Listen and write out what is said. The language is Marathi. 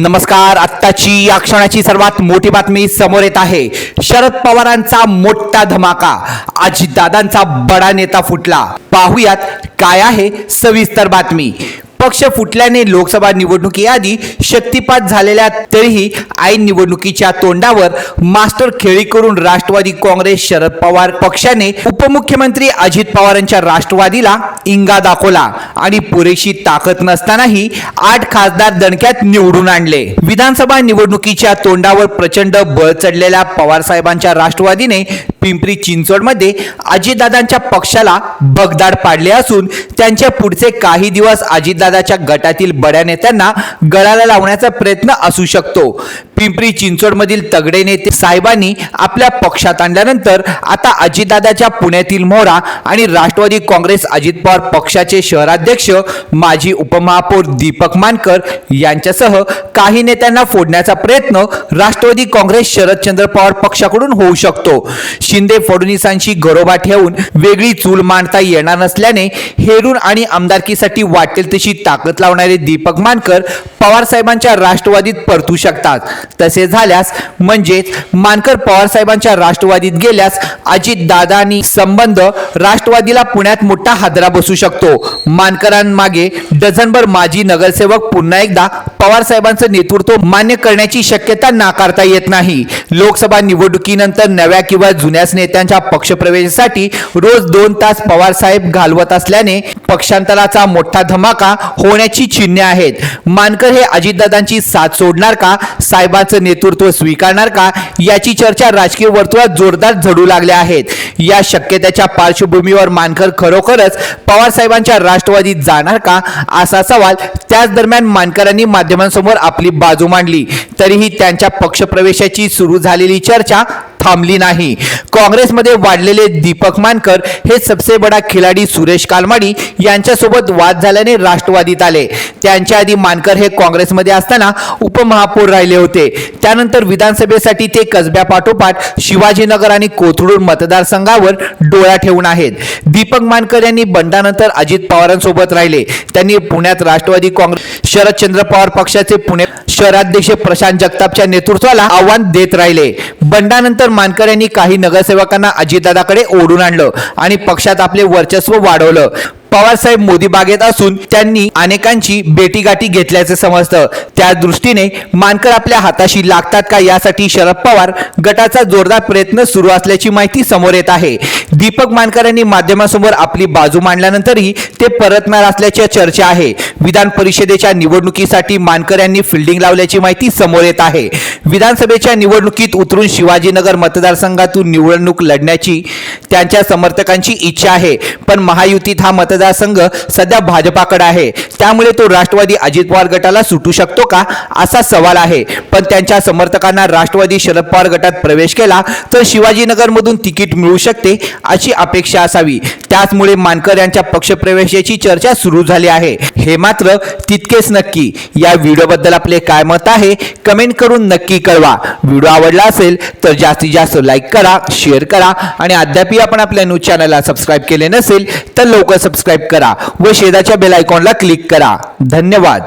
नमस्कार. आत्ताची या क्षणाची सर्वात मोठी बातमी समोर येत आहे. शरद पवारांचा मोठा धमाका. अजितदादांचा बडा नेता फुटला. पाहुयात काय आहे सविस्तर बातमी. पक्ष फुटल्याने लोकसभा निवडणुकीआधी शक्तिपात झालेल्या तरीही ऐन निवडणुकीच्या तोंडावर मास्टर खेळी करून राष्ट्रवादी काँग्रेस शरद पवार पक्षाने उपमुख्यमंत्री अजित पवारांच्या राष्ट्रवादीला इंगा दाखवला आणि पुरेशी ताकद नसतानाही आठ खासदार दणक्यात निवडून आणले. विधानसभा निवडणुकीच्या तोंडावर प्रचंड बळ चढलेल्या पवार साहेबांच्या राष्ट्रवादीने पिंपरी चिंचवडमध्ये अजितदादांच्या पक्षाला बगदाड पाडले असून त्यांच्या पुढचे काही दिवस अजितदादाच्या गटातील बड्या नेत्यांना गळाला लावण्याचा प्रयत्न असू शकतो. पिंपरी चिंचवडमधील तगडे नेते साहेबांनी आपल्या पक्षात आणल्यानंतर आता अजितदादाच्या पुण्यातील मोहरा आणि राष्ट्रवादी काँग्रेस अजित पवार पक्षाचे शहराध्यक्ष माजी उपमहापौर दीपक मानकर यांच्यासह काही नेत्यांना फोडण्याचा प्रयत्न राष्ट्रवादी काँग्रेस शरदचंद्र पवार पक्षाकडून होऊ शकतो. शिंदे फडणवीसांशी घरोबा ठेवून वेगळी चूल मांडता येणार नसल्याने हेरून आणि आमदारकीसाठी वाटेल तशी ताकद लावणारे दीपक मानकर पवार साहेबांच्या राष्ट्रवादीत परतू शकतात. तसे झाल्यास म्हणजेच मानकर पवार साहेबांच्या राष्ट्रवादीत गेल्यास अजित दादानी संबंध राष्ट्रवादीला पुण्यात मोठा हादरा बसू शकतो. मानकरांमागे डझनभर माजी नगरसेवक पुन्हा एकदा पवार साहेबांचं नेतृत्व मान्य करण्याची शक्यता नाकारता येत नाही. लोकसभा निवडणुकीनंतर नव्या किंवा जुन्याच नेत्यांच्या पक्षप्रवेशासाठी रोज दोन तास पवार साहेब घालवत असल्याने पक्षांतराचा मोठा धमाका होण्याची चिन्हे आहेत. मानकर हे अजितदादांची साथ सोडणार का? साहेबांचं नेतृत्व स्वीकारणार का? याची चर्चा राजकीय वर्तुळात जोरदार झडू लागल्या आहेत. या शक्यतेच्या पार्श्वभूमीवर मानकर खरोखरच पवार साहेबांच्या राष्ट्रवादीत जाणार का? असा सवाल त्याच दरम्यान मानकरांनी माध्यमांसमोर आपली बाजू मांडली. तरीही त्यांच्या पक्षप्रवेशाची सुरू झालेली चर्चा थांबली नाही. काँग्रेसमध्ये वाढलेले दीपक मानकर हे सबसे बडा खिलाडी सुरेश कालमाडी यांच्यासोबत वाद झाल्याने राष्ट्रवादीत आले. त्यांच्या आधी मानकर हे काँग्रेसमध्ये असताना उपमहापौर राहिले होते. त्यानंतर विधानसभेसाठी ते कसब्यापाठोपाठ शिवाजीनगर आणि कोथरूड मतदारसंघावर डोळा ठेवून आहेत. दीपक मानकर यांनी बंडानंतर अजित पवारांसोबत राहिले. त्यांनी पुण्यात राष्ट्रवादी काँग्रेस शरदचंद्र पवार पक्षाचे पुणे शहराध्यक्ष प्रशांत जगतापच्या नेतृत्वाला आव्हान देत राहिले. बंडानंतर मानकर यांनी काही नगरसेवकांना अजितदादाकडे ओढून आणलं आणि पक्षात आपले वर्चस्व वाढवलं. पवारसाहेब मोदी बागेत असून त्यांनी अनेकांची भेटीगाठी घेतल्याचे समजतं. त्या दृष्टीने मानकर आपल्या हाताशी लागतात का यासाठी शरद पवार गटाचा जोरदार प्रयत्न सुरू असल्याची माहिती समोर येत आहे. दीपक मानकर यांनी माध्यमासमोर आपली बाजू मांडल्यानंतरही ते परतणार असल्याची चर्चा आहे. विधान परिषदेच्या निवडणुकीसाठी मानकर यांनी फिल्डिंग लावल्याची माहिती समोर येत आहे. विधानसभेच्या निवडणुकीत उतरून शिवाजीनगर मतदारसंघातून निवडणूक लढण्याची त्यांच्या समर्थकांची इच्छा आहे. पण महायुतीत हा मतदारसंघ सध्या भाजपाकडे आहे. त्यामुळे तो राष्ट्रवादी अजित पवार गटाला सुटू शकतो का? असा सवाल आहे. पण त्यांच्या समर्थकांना राष्ट्रवादी शरद पवार गटात प्रवेश केला तर शिवाजीनगरमधून तिकीट मिळू शकते अशी अपेक्षा असावी. त्याचमुळे मानकर यांच्या पक्षप्रवेशाची चर्चा सुरू झाली आहे. हे मात्र तितकेच नक्की. या व्हिडिओबद्दल आपले काय मत आहे कमेंट करून नक्की कळवा. व्हिडिओ आवडला असेल तर जास्तीत जास्त लाईक करा शेअर करा आणि अद्यापही आपण आपल्या न्यूज चॅनलला सबस्क्राईब केले नसेल तर लवकर सबस्क्राईब करा व शेजारच्या बेल आयकॉनला क्लिक करा. धन्यवाद.